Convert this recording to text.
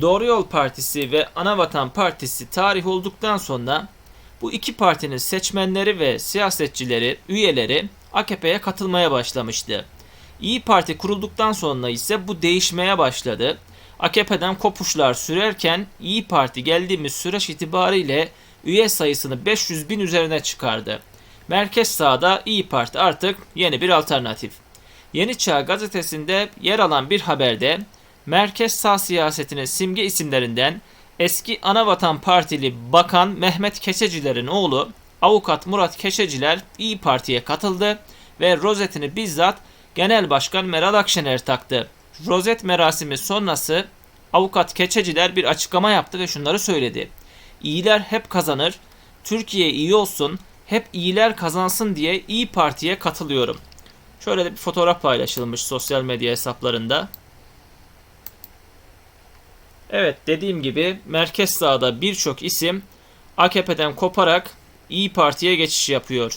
Doğru Yol Partisi ve Anavatan Partisi tarih olduktan sonra bu iki partinin seçmenleri ve siyasetçileri, üyeleri AKP'ye katılmaya başlamıştı. İyi Parti kurulduktan sonra ise bu değişmeye başladı. AKP'den kopuşlar sürerken İyi Parti geldiğimiz süreç itibariyle üye sayısını 500 bin üzerine çıkardı. Merkez sağda İyi Parti artık yeni bir alternatif. Yeni Çağ gazetesinde yer alan bir haberde merkez sağ siyasetinin simge isimlerinden eski Anavatan Partili Bakan Mehmet Keçeciler'in oğlu avukat Murat Keçeciler İyi Parti'ye katıldı ve rozetini bizzat Genel Başkan Meral Akşener taktı. Rozet merasimi sonrası avukat Keçeciler bir açıklama yaptı ve şunları söyledi. İyiler hep kazanır, Türkiye iyi olsun, hep iyiler kazansın diye İyi Parti'ye katılıyorum. Şöyle bir fotoğraf paylaşılmış sosyal medya hesaplarında. Evet dediğim gibi merkez sağda birçok isim AKP'den koparak İyi Parti'ye geçiş yapıyor.